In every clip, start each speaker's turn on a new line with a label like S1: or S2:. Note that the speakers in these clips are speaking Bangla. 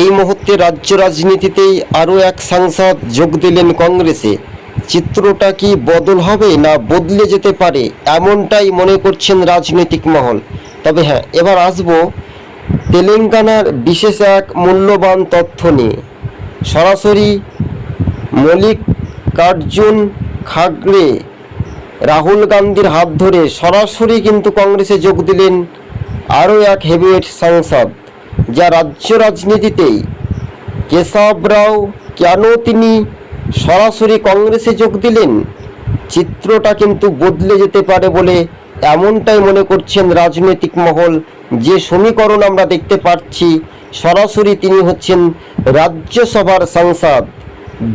S1: এই মুহূর্তে রাজ্য রাজনীতিতেই আরও এক সাংসদ যোগ দিলেন কংগ্রেসে। চিত্রটা কি বদল হবে না বদলে যেতে পারে এমনটাই মনে করছেন রাজনৈতিক মহল। তবে হ্যাঁ এবার আসব তেলেঙ্গানার বিশেষ এক মূল্যবান তথ্য নিয়ে। সরাসরি মলিক কার্জুন খাগড়ে রাহুল গান্ধীর হাত ধরে সরাসরি কিন্তু কংগ্রেসে যোগ দিলেন আরও এক হেভিওয়েট সাংসদ। যা রাজ্য রাজনীতিতেই কেশব রাও কেন তিনি সরাসরি কংগ্রেসে যোগ দিলেন? চিত্রটা কিন্তু বদলে যেতে পারে বলে এমনটাই মনে করছেন রাজনৈতিক মহল। যে সমীকরণ আমরা দেখতে পাচ্ছি, সরাসরি তিনি হচ্ছেন রাজ্যসভার সাংসদ।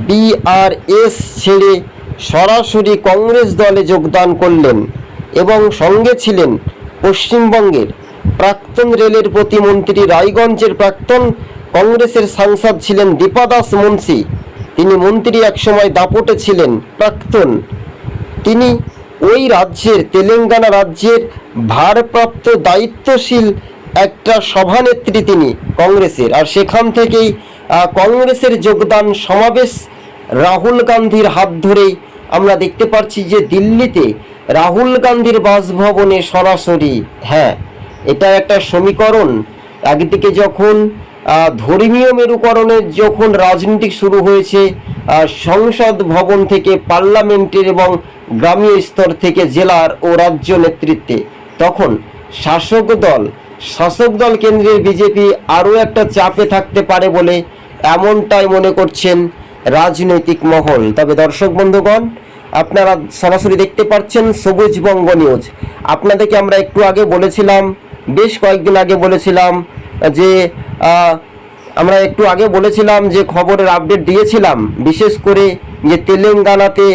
S1: বিআরএস ছেড়ে সরাসরি কংগ্রেস দলে যোগদান করলেন এবং সঙ্গে ছিলেন পশ্চিমবঙ্গের প্রাক্তন রেলের প্রতিমন্ত্রী রায়গঞ্জের প্রাক্তন কংগ্রেসের সাংসদ ছিলেন দীপাদাস মুন্সি। তিনি মন্ত্রী একসময় দাপটে ছিলেন প্রাক্তন। তিনি ওই রাজ্যের, তেলেঙ্গানা রাজ্যের ভারপ্রাপ্ত দায়িত্বশীল একটা সভানেত্রী তিনি কংগ্রেসের। আর সেখান থেকেই কংগ্রেসের যোগদান সমাবেশ রাহুল গান্ধীর হাত ধরেই আমরা দেখতে পাচ্ছি যে দিল্লিতে রাহুল গান্ধীর বাসভবনে সরাসরি হ্যাঁ এটা একটা সমীকরণ। একদিকে যখন ধর্মীয় মেরুকরণের যখন রাজনীতি শুরু হয়েছে সংসদ ভবন থেকে পার্লামেন্টের এবং গ্রামীয় স্তর থেকে জেলার ও রাজ্য নেতৃত্বে, তখন শাসক দল শাসক দল কেন্দ্রের বিজেপি আরও একটা চাপে থাকতে পারে বলে এমনটাই মনে করছেন রাজনৈতিক মহল। তবে দর্শক বন্ধুগণ, আপনারা সরাসরি দেখতে পাচ্ছেন সবুজ বঙ্গ নিউজ। আপনাদেরকে আমরা একটু আগে বলেছিলাম বেশ কয়েকদিন আগে বলেছিলাম, যে আমরা একটু আগে বলেছিলাম যে খবরের আপডেট দিয়েছিলাম, বিশেষ করে যে তেলেঙ্গানাতে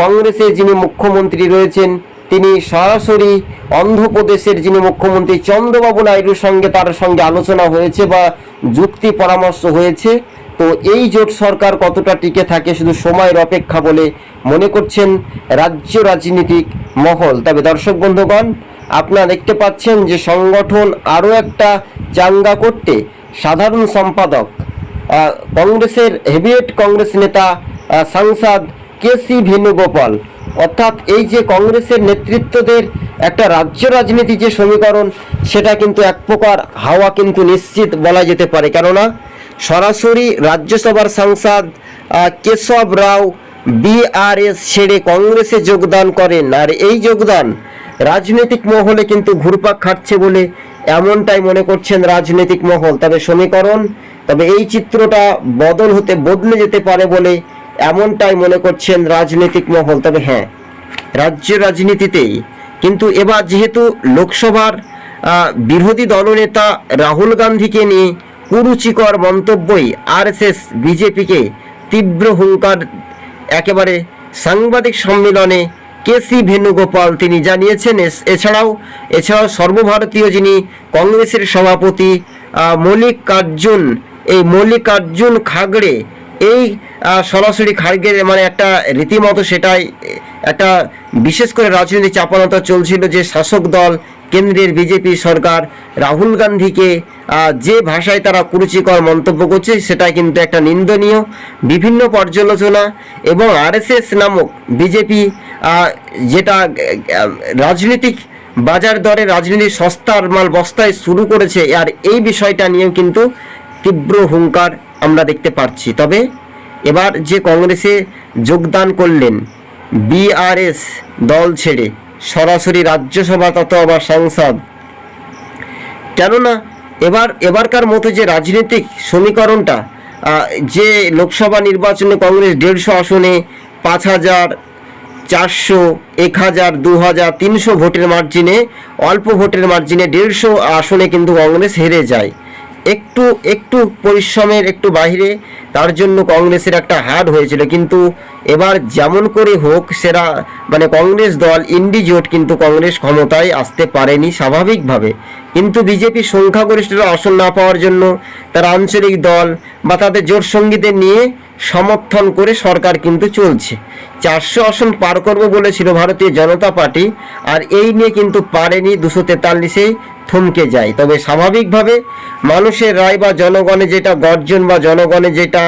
S1: কংগ্রেসের যিনি মুখ্যমন্ত্রী রয়েছেন, তিনি সরাসরি অন্ধ্রপ্রদেশের যিনি মুখ্যমন্ত্রী চন্দ্রবাবু নাইডুর সঙ্গে তার সঙ্গে আলোচনা হয়েছে বা যুক্তি পরামর্শ হয়েছে, তো এই জোট সরকার কতটা টিকে থাকে শুধু সময়ের অপেক্ষা বলে মনে করছেন রাজ্য রাজনীতিক মহল। তবে দর্শক বন্ধুগণ আপনারা দেখতে পাচ্ছেন যে সংগঠন আরও একটা চাঙ্গা করতে সাধারণ সম্পাদক কংগ্রেসের হেভিয়েট কংগ্রেস নেতা সাংসদ কে সি ভেনুগোপাল অর্থাৎ এই যে কংগ্রেসের নেতৃত্বদের একটা রাজ্য রাজনীতি যে সমীকরণ, সেটা কিন্তু এক প্রকার হাওয়া কিন্তু নিশ্চিত বলা যেতে পারে। কেননা সরাসরি রাজ্যসভার সাংসদ কেশব রাও বিআরএস ছেড়ে কংগ্রেসে যোগদান করেন। আর এই যোগদান রাজনৈতিক মহলে কিন্তু ঘুরপাক খাচ্ছে বলে এমনটাই মনে করছেন রাজনৈতিক মহল। তবে সমীকরণ, তবে এই চিত্রটা বদল হতে, বদলে যেতে পারে বলে এমনটাই মনে করছেন রাজনৈতিক মহল। তবে হ্যাঁ রাজ্য রাজনীতিতেই কিন্তু এবার যেহেতু লোকসভার বিরোধী দলনেতা রাহুল গান্ধীকে নিয়ে কুরুচিকর মন্তব্যই আরএসএস, বিজেপিকে তীব্র হুঙ্কার, একেবারে সাংবাদিক সম্মেলনে কে সি ভেনুগোপাল তিনি জানিয়েছেন এছাড়াও এছাড়াও সর্বভারতীয় যিনি কংগ্রেসের সভাপতি মল্লিকার্জুন, এই মল্লিকার্জুন খাগড়ে এই সরাসরি খাড়গের মানে একটা রীতিমতো সেটাই, একটা বিশেষ করে রাজনীতি চাপানোতা চলছিল যে শাসক দল, কেন্দ্রের বিজেপি সরকার, রাহুল গান্ধীকে যে ভাষায় তারা কুরুচিকর মন্তব্য করছে সেটা কিন্তু একটা নিন্দনীয়, বিভিন্ন পর্যালোচনা এবং আরএসএস নামক বিজেপি যেটা রাজনীতিক বাজার দরে রাজনীতি সস্তার মাল বস্তায় শুরু করেছে, আর এই বিষয়টা নিয়েও কিন্তু তীব্র হুঙ্কার আমরা দেখতে পাচ্ছি। তবে এবার যে কংগ্রেসে যোগদান করলেন বিআরএস দল ছেড়ে সরাসরি রাজ্যসভা তথা বা সংসদ। কেননা এবার, এবারকার মতো যে রাজনৈতিক সমীকরণটা যে লোকসভা নির্বাচনে কংগ্রেস দেড়শো আসনে, পাঁচ হাজার চারশো, এক হাজার, দু হাজার, তিনশো ভোটের মার্জিনে অল্প ভোটের মার্জিনে দেড়শো আসনে কিন্তু কংগ্রেস হেরে যায়। একটু একটু পরিশ্রমের, একটু বাইরে তার জন্য কংগ্রেসের একটা হার হয়েছিল। কিন্তু এবার যেমন করে হোক, সেরা মানে কংগ্রেস দল ইন্ডি জোট কিন্তু কংগ্রেস ক্ষমতায় আসতে পারেনি স্বাভাবিকভাবে। কিন্তু বিজেপি সংখ্যাগরিষ্ঠতা আসন না পাওয়ার জন্য তারা আঞ্চলিক দল বা তাদের জোট সঙ্গীদের নিয়ে সমর্থন করে সরকার কিন্তু চলছে। চারশো আসন পার করবে বলেছিল ভারতীয় জনতা পার্টি, আর এই নিয়ে কিন্তু পারেনি দুশো তেতাল্লিশে থমকে যায়। তবে স্বাভাবিকভাবে মানুষের রায় বা জনগণে যেটা গর্জন বা জনগণে যেটা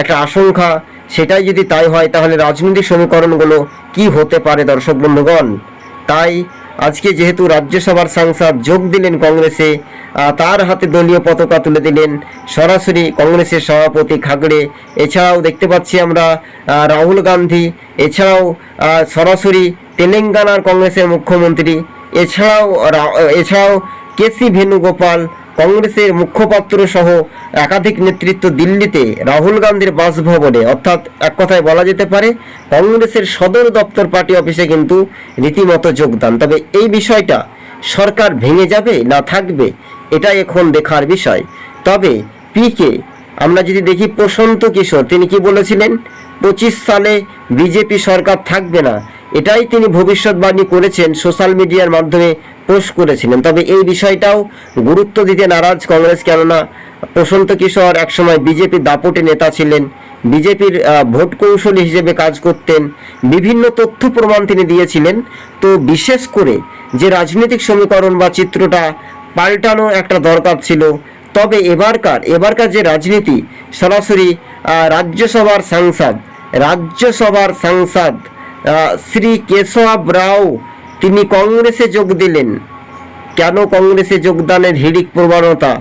S1: একটা আশঙ্কা, সেটাই যদি তাই হয়, তাহলে রাজনৈতিক সমীকরণগুলো কি হতে পারে দর্শক বন্ধুগণ? তাই আজকে যেহেতু রাজ্যসভার সাংসদ যোগ দিলেন কংগ্রেসে তার হাতে দলীয় পতাকা তুলে দিলেন সরাসরি কংগ্রেসের সভাপতি খাগড়ে। এছাড়াও দেখতে পাচ্ছি আমরা রাহুল গান্ধী, এছাড়াও সরাসরি তেলেঙ্গানার কংগ্রেসের মুখ্যমন্ত্রী, এছাড়াও এছাড়াও কেসি ভেনুগোপাল কংগ্রেসের মুখপাত্র সহ একাধিক নেতৃত্ব দিল্লিতে রাহুল গান্ধীর বাসভবনে। অর্থাৎ এক কথায় বলা যেতে পারে, কংগ্রেসের সদর দপ্তর পার্টি অফিসে কিন্তু রীতিমতো যোগদান। তবে এই বিষয়টা সরকার ভেঙে যাবে না থাকবে এটা এখন দেখার বিষয়। তবে পিকে আমরা যদি দেখি প্রশান্ত কিশোর, তিনি কি বলেছিলেন? পঁচিশ সালে বিজেপি সরকার থাকবে না। এটাই তিনি ভবিষ্যৎবাণী করেছেন সোশ্যাল মিডিয়ার মাধ্যমে পোস্ট করেছিলেন। তবে এই বিষয়টাও গুরুত্ব দিতে নারাজ কংগ্রেস, কেননা প্রশান্ত কিশোর একসময় বিজেপি দাপটে নেতা ছিলেন, বিজেপির ভোট কৌশলী হিসেবে কাজ করতেন, বিভিন্ন তথ্য প্রমাণ তিনি দিয়েছিলেন। তো বিশেষ করে যে রাজনৈতিক সমীকরণ বা চিত্রটা পাল্টানো একটা দরকার ছিল, তবে এবারকার এবারকার যে রাজনীতি, সরাসরি রাজ্যসভার সাংসদ রাজ্যসভার সাংসদ শ্রী কেশব রাও তিনি কংগ্রেসে যোগ দিলেন। কেন কংগ্রেসে যোগদানের হিড়িক প্রবণতা?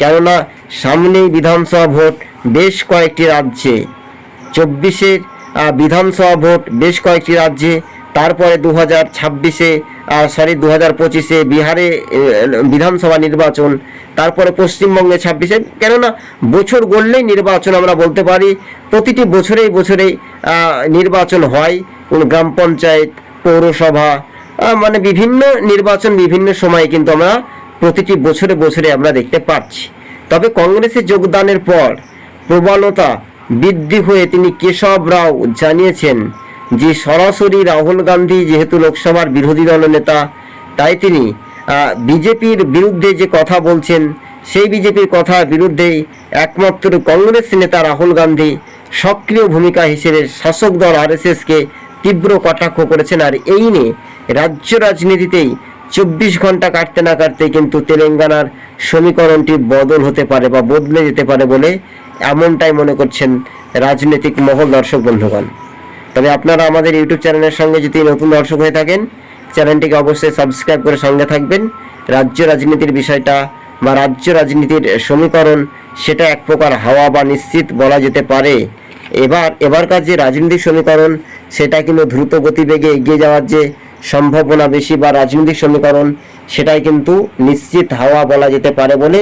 S1: কেননা সামনেই বিধানসভা ভোট বেশ কয়েকটি রাজ্যে। চব্বিশের বিধানসভা ভোট বেশ কয়েকটি রাজ্যে, তারপরে দু হাজার ছাব্বিশে সরি দু হাজার পঁচিশে বিহারে বিধানসভা নির্বাচন, তারপরে পশ্চিমবঙ্গে ছাব্বিশে। কেননা বছর গড়লেই নির্বাচন আমরা বলতে পারি, প্রতিটি বছরেই বছরেই নির্বাচন হয়। গ্রাম পঞ্চায়েত, পৌরসভা মানে বিভিন্ন নির্বাচন বিভিন্ন সময়ে কিন্তু আমরা প্রতিটি বছরে বছরে আমরা দেখতে পাচ্ছি। তবে কংগ্রেসে যোগদানের পর প্রবণতা বৃদ্ধি হয়ে তিনি কেশব রাও জানিয়েছেন যে সরাসরি রাহুল গান্ধী যেহেতু লোকসভার বিরোধী দলনেতা তাই তিনি বিজেপির বিরুদ্ধে যে কথা বলছেন, সেই বিজেপির কথার বিরুদ্ধেই একমাত্র কংগ্রেস নেতা রাহুল গান্ধী সক্রিয় ভূমিকা হিসেবে শাসক দল আরএসএসকে তীব্র কটাক্ষ করেছেন আর এই নিয়ে রাজ্য রাজনীতিতেই চব্বিশ ঘণ্টা কাটতে না কাটতে কিন্তু তেলেঙ্গানার সমীকরণটি বদল হতে পারে বা বদলে যেতে পারে বলে এমনটাই মনে করছেন রাজনৈতিক মহল দর্শক বন্ধুগণ। তবে আপনারা আমাদের ইউটিউব চ্যানেলের সঙ্গে যদি নতুন দর্শক হয়ে থাকেন, চ্যানেলটিকে অবশ্যই সাবস্ক্রাইব করে সঙ্গে থাকবেন। রাজ্য রাজনীতির বিষয়টা বা রাজ্য রাজনীতির সমীকরণ, সেটা এক প্রকার হাওয়া বা নিশ্চিত বলা যেতে পারে। এবার, এবারকার যে রাজনৈতিক সমীকরণ সেটা কিন্তু দ্রুত গতিবেগে এগিয়ে যাওয়ার যে সম্ভাবনা বেশি বা রাজনৈতিক সমীকরণ, সেটাই কিন্তু নিশ্চিত হাওয়া বলা যেতে পারে বলে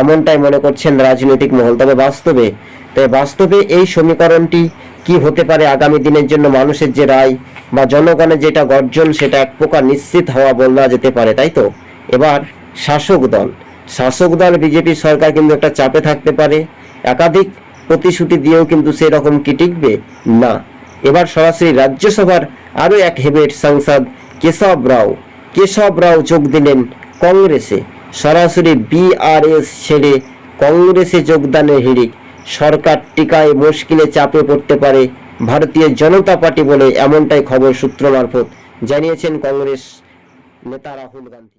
S1: এমনটাই মনে করছেন রাজনৈতিক মহল। তবে বাস্তবে তবে বাস্তবে এই সমীকরণটি কি হতে পারে আগামী দিনের জন্য মানুষের যে রায় বা জনগণের যেটা গর্জন, সেটা এক প্রকার নিশ্চিত হওয়া বলা যেতে পারে, তাই তো? এবার শাসক দল শাসক দল বিজেপি সরকার কিন্তু একটা চাপে থাকতে পারে। একাধিক প্রতিশ্রুতি দিয়েও কিন্তু সেরকম কি টিকবে? না। এবার সরাসরি রাজ্যসভার আরও এক হেবেট সাংসদ কেশব রাও। কেশব রাও যোগ দিলেন কংগ্রেসে। সরাসরি বিআরএস ছেড়ে কংগ্রেসে যোগদানের হিড়িক। সরকার টিকায় মুশকিলে চাপে পড়তে পারে ভারতীয় জনতা পার্টি বলে এমনটাই খবর সূত্র মারফত। জানিয়েছেন কংগ্রেস নেতা রাহুল গান্ধী।